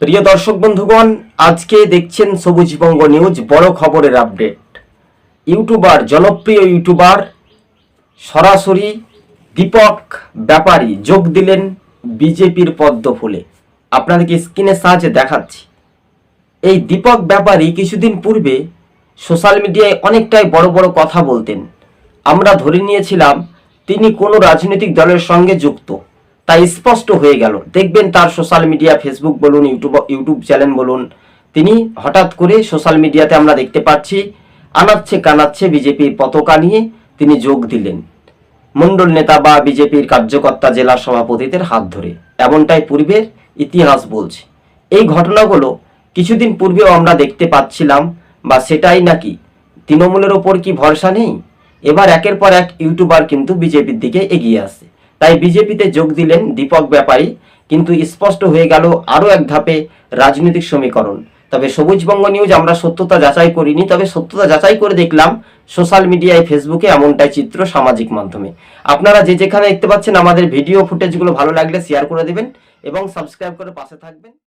প্রিয় দর্শক বন্ধুগণ, আজকে দেখছেন সবুজবঙ্গ নিউজ, বড় খবরের আপডেট। ইউটিউবার, জনপ্রিয় ইউটিউবার, সরাসরি দীপক ব্যাপারী যোগ দিলেন বিজেপির পদ্ম ফুলে। আপনাদেরকে স্ক্রিনের সাহায্যে দেখাচ্ছি। এই দীপক ব্যাপারী কিছুদিন পূর্বে সোশ্যাল মিডিয়ায় অনেকটাই বড় বড় কথা বলতেন। আমরা ধরে নিয়েছিলাম, তিনি কোনো রাজনৈতিক দলের সঙ্গে যুক্ত। তাই স্পষ্ট হয়ে গেল। দেখবেন তার সোশ্যাল মিডিয়া ফেসবুক বলুন ইউটিউব ইউটিউব চ্যানেল বলুন, তিনি হঠাৎ করে সোশ্যাল মিডিয়াতে আমরা দেখতে পাচ্ছি, আনাচ্ছে কানাচ্ছে বিজেপির পতাকা নিয়ে তিনি যোগ দিলেন। মণ্ডল নেতা বা বিজেপির কার্যকর্তা জেলা সভাপতিদের হাত ধরে। এমনটাই পূর্বের ইতিহাস বলছে। এই ঘটনাগুলো কিছুদিন পূর্বেও আমরা দেখতে পাচ্ছিলাম, বা সেটাই নাকি তৃণমূলের ওপর কি ভরসা নেই? এবার একের পর এক ইউটিউবার কিন্তু বিজেপির দিকে এগিয়ে আসছে তাই বিজেপিতে যোগ দিলেন দীপক ব্যাপারী, কিন্তু স্পষ্ট হয়ে গেল আরও এক ধাপে রাজনৈতিক সমীকরণ। তবে সবুজবঙ্গ নিউজ আমরা সত্যতা যাচাই করিনি, তবে সত্যতা যাচাই করে দেখলাম সোশ্যাল মিডিয়ায়, ফেসবুকে এমনটাই চিত্র সামাজিক মাধ্যমে। আপনারা যে যেখানে দেখতে পাচ্ছেন আমাদের ভিডিও ফুটেজগুলো ভালো লাগলে শেয়ার করে দেবেন এবং সাবস্ক্রাইব করে পাশে থাকবেন।